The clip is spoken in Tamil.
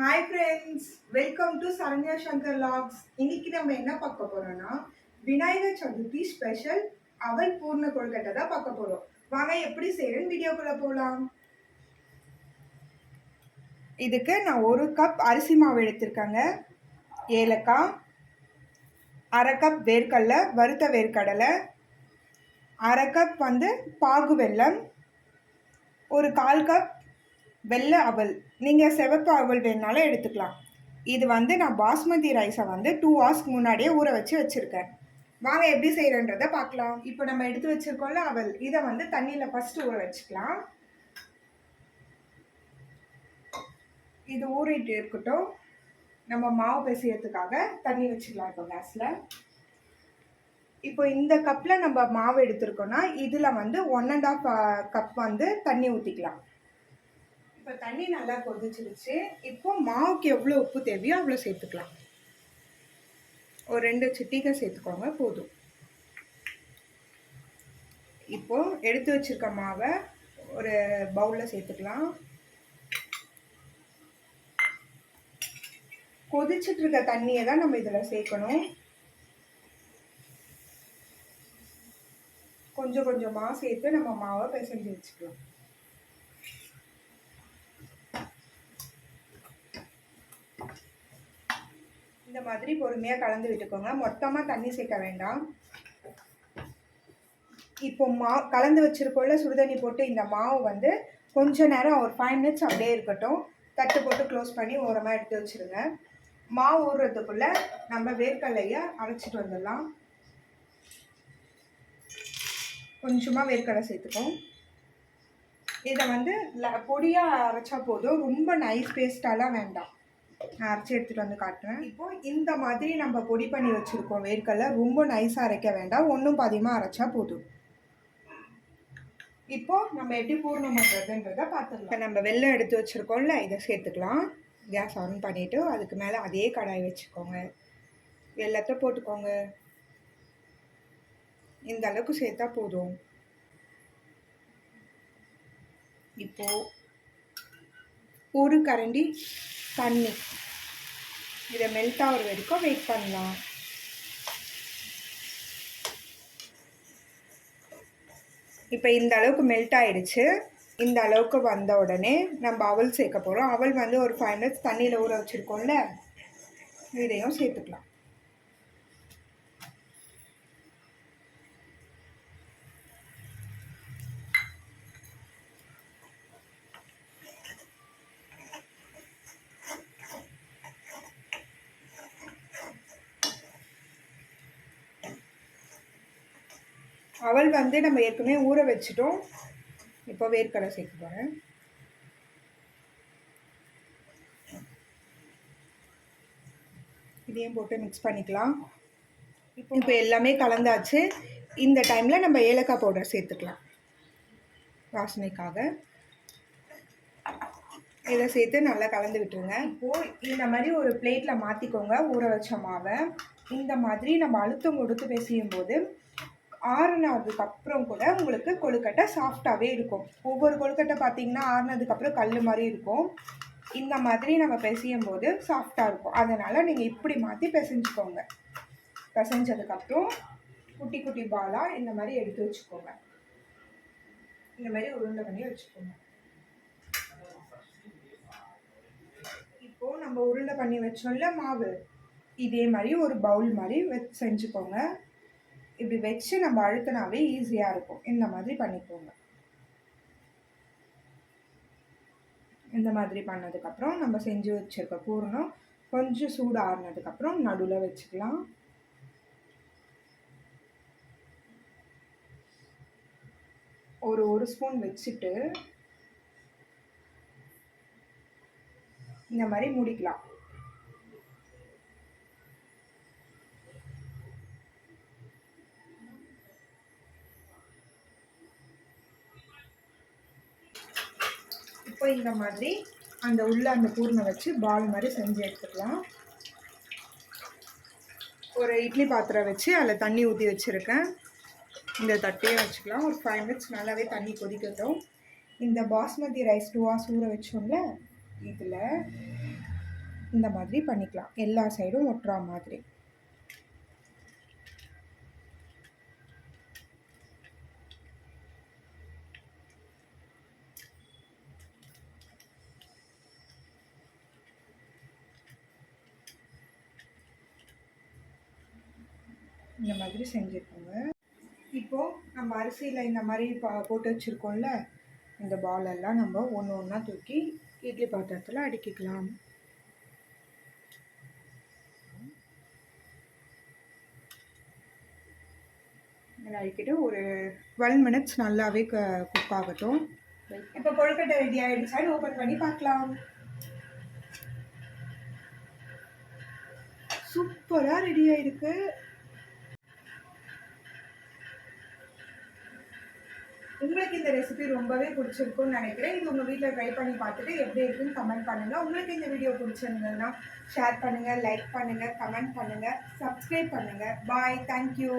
Hi friends welcome to Saranya Shankar vlogs இன்னைக்கு நம்ம என்ன பார்க்க போறோம்னா விநாயகர் சதுர்த்தி ஸ்பெஷல் அவல் பூர்ண கொழுக்கட்டை தான் பார்க்க போறோம். வாங்க எப்படி செய்யறேன்னு வீடியோக்குள்ள போகலாம் இதுக்கு நான் ஒரு கப் அரிசி மாவு எடுத்திருக்கேங்க. ஏலக்காய் அரை கப் வேர்க்கடலை வறுத்த வேர்க்கடலை அரை கப் வந்து பாகு வெல்லம் ஒரு கால் கப் வெள்ளை அவல். நீங்கள் சிவப்பு அவல் வேணாலும் எடுத்துக்கலாம். இது வந்து நான் பாஸ்மதி ரைஸை வந்து டூ ஹவர்ஸ்க்கு முன்னாடியே ஊற வச்சு வச்சுருக்கேன். வாங்க எப்படி செய்கிறன்றதை பார்க்கலாம். இப்போ நம்ம எடுத்து வச்சுருக்கோம்ல அவல். இதை வந்து தண்ணியில் ஃபஸ்ட்டு ஊற வச்சுக்கலாம். இது ஊறிட்டு இருக்கட்டும். நம்ம மாவு பிசையறதுக்காக தண்ணி வச்சுக்கலாம் இப்போ கேஸில் இப்போ இந்த கப்பில் நம்ம மாவு எடுத்துருக்கோன்னா இதில் வந்து ஒன் அண்ட் ஆஃப் கப் வந்து தண்ணி ஊற்றிக்கலாம் இப்போ தண்ணி நல்லா கொதிச்சிருச்சு. இப்போ மாவுக்கு எவ்வளோ உப்பு தேவையோ அவ்வளோ சேர்த்துக்கலாம். ஒரு ரெண்டு சிட்டிகள் சேர்த்துக்கோங்க போதும். இப்போ எடுத்து வச்சிருக்க மாவை ஒரு பவுலில் சேர்த்துக்கலாம். கொதிச்சிட்டு இருக்க தண்ணியை தான் நம்ம இதில் சேர்க்கணும். கொஞ்சம் கொஞ்சமாக சேர்த்து நம்ம மாவை பிசைஞ்சு வச்சுக்கலாம். இந்த மாதிரி பொறுமையாக கலந்து விட்டுக்கோங்க. மொத்தமாக தண்ணி சேர்க்க வேண்டாம். இப்போ மா கலந்து வச்சிருக்கோம்ல சுடுதண்ணி போட்டு இந்த மாவு வந்து கொஞ்ச நேரம் ஒரு ஃபைவ் மினிட்ஸ் அப்படியே இருக்கட்டும். தட்டு போட்டு க்ளோஸ் பண்ணி ஓரமாக எடுத்து வச்சுருங்க. மாவு ஊறுறதுக்குள்ளே நம்ம வேர்க்கடலையை அரைச்சிட்டு வந்துடலாம். கொஞ்சமாக வேர்க்கடலை சேர்த்துப்போம் இதை வந்து பொடியாக அரைச்சா போதும். ரொம்ப நைஸ் பேஸ்டாலாம் வேண்டாம். நான் அரைச்சி எடுத்துகிட்டு வந்து காட்டுறேன். இப்போ இந்த மாதிரி நம்ம பொடி பண்ணி வச்சுருக்கோம் வேர்க்கடலை ரொம்ப நைஸாக அரைக்க வேண்டாம். ஒன்றும் பாதியமாக அரைச்சா போதும். இப்போ நம்ம எப்படி பூர்ணம் பண்ணுறதுன்றதை பார்த்துக்கலாம் இப்போ நம்ம வெள்ளம் எடுத்து வச்சுருக்கோம்ல இதை சேர்த்துக்கலாம். கேஸ் ஆன் பண்ணிவிட்டு அதுக்கு மேலே அதே கடாய் வச்சுக்கோங்க. வெள்ளத்தை போட்டுக்கோங்க. இந்த அளவுக்கு சேர்த்தா போதும். இப்போ ஒரு கரண்டி தண்ணி. இதை மெல்ட் ஆகிற வரைக்கும் வெயிட் பண்ணலாம். இப்போ இந்த அளவுக்கு மெல்ட் ஆயிடுச்சு. இந்த அளவுக்கு வந்த உடனே நம்ம அவல் சேர்க்க போகிறோம் அவல் வந்து ஒரு ஃபைவ் மினிட்ஸ் தண்ணியில் ஊற வச்சுருக்கோம்ல. இதையும் சேர்த்துக்கலாம். அவல் வந்து நம்ம ஏற்கனவே ஊற வச்சுட்டோம். இப்போ வேர்க்கடலை சேர்க்க போகிறேன் இதையும் போட்டு மிக்ஸ் பண்ணிக்கலாம். இப்போ இப்போ எல்லாமே கலந்தாச்சு. இந்த டைமில் நம்ம ஏலக்காய் பவுடர் சேர்த்துக்கலாம். வாசனைக்காக. இதை சேர்த்து நல்லா கலந்து விட்டுருங்க. இப்போது இந்த மாதிரி ஒரு பிளேட்டில் மாற்றிக்கோங்க ஊற வச்ச மாவை. இந்த மாதிரி நம்ம அழுத்தம் கொடுத்து பிசையும் போது ஆறுனதுக்கு அப்புறம் கூட உங்களுக்கு கொழுக்கட்டை சாஃப்டாகவே இருக்கும். ஒவ்வொரு கொழுக்கட்டை பார்த்தீங்கன்னா ஆறுனதுக்கப்புறம் கல் மாதிரி இருக்கும். இந்த மாதிரி நம்ம பிசையும் போது சாஃப்டாக இருக்கும். அதனால் நீங்கள் இப்படி மாற்றி பிசைஞ்சுக்கோங்க. பிசைஞ்சதுக்கப்புறம் குட்டி குட்டி பாலாக இந்த மாதிரி எடுத்து வச்சுக்கோங்க. இந்த மாதிரி உருண்டை பண்ணி வச்சுக்கோங்க. இப்போது நம்ம உருண்டை பண்ணி வச்சோம்ல மாவு. இதே மாதிரி ஒரு பவுல் மாதிரி வச்சு செஞ்சுக்கோங்க. இப்படி வச்சு நம்ம அழுத்தினாவே ஈஸியாக இருக்கும். இந்த மாதிரி பண்ணிக்கோங்க. இந்த மாதிரி பண்ணதுக்கப்புறம் நம்ம செஞ்சு வச்சுருக்க பூரணம் கொஞ்சம் சூடு ஆறுனதுக்கப்புறம் நடுவில் வச்சுக்கலாம். ஒரு ஒரு ஸ்பூன் வச்சுட்டு இந்த மாதிரி முடிக்கலாம். இப்போ இந்த மாதிரி அந்த உள்ள அந்த பூர்ணை வச்சு பால் மாதிரி செஞ்சு எடுத்துக்கலாம். ஒரு இட்லி பாத்திரம் வச்சு அதில் தண்ணி ஊற்றி வச்சுருக்கேன். இந்த தட்டையே வச்சுக்கலாம். ஒரு ஃபைவ் மினிட்ஸ் நல்லாவே தண்ணி கொதிக்கட்டும். இந்த பாஸ்மதி ரைஸ் டூ சூற ஊற வச்சோம்ல இதில் இந்த மாதிரி பண்ணிக்கலாம். எல்லா சைடும் ஒட்டுறா மாதிரி. இந்த மாதிரி செஞ்சுக்கோங்க இப்போது நம்ம அரிசியில் இந்த மாதிரி பா போட்டு வச்சுருக்கோம்ல இந்த பால் எல்லாம் நம்ம ஒன்று ஒன்றா தூக்கி இட்லி பாத்திரத்தில் அடுக்கிக்கலாம். அடிக்கிட்டு ஒரு டுவெல் மினிட்ஸ் நல்லாவே க குக் ஆகட்டும். இப்போ கொழுக்கட்டை ரெடி ஆகிடுச்சான்னு ஓப்பன் பண்ணி பார்க்கலாம். சூப்பராக ரெடி ஆயிருக்கு. இந்த ரெசிபி ரொம்பவே பிடிச்சிருக்கும்னு நினைக்கிறேன். இது உங்கள் வீட்டில் ட்ரை பண்ணி பார்த்துட்டு எப்படி இருக்குன்னு கமெண்ட் பண்ணுங்கள் உங்களுக்கு இந்த வீடியோ பிடிச்சிருந்ததுன்னா ஷேர் பண்ணுங்கள் லைக் பண்ணுங்கள் கமெண்ட் பண்ணுங்கள் சப்ஸ்கிரைப் பண்ணுங்கள் பாய் தேங்க்யூ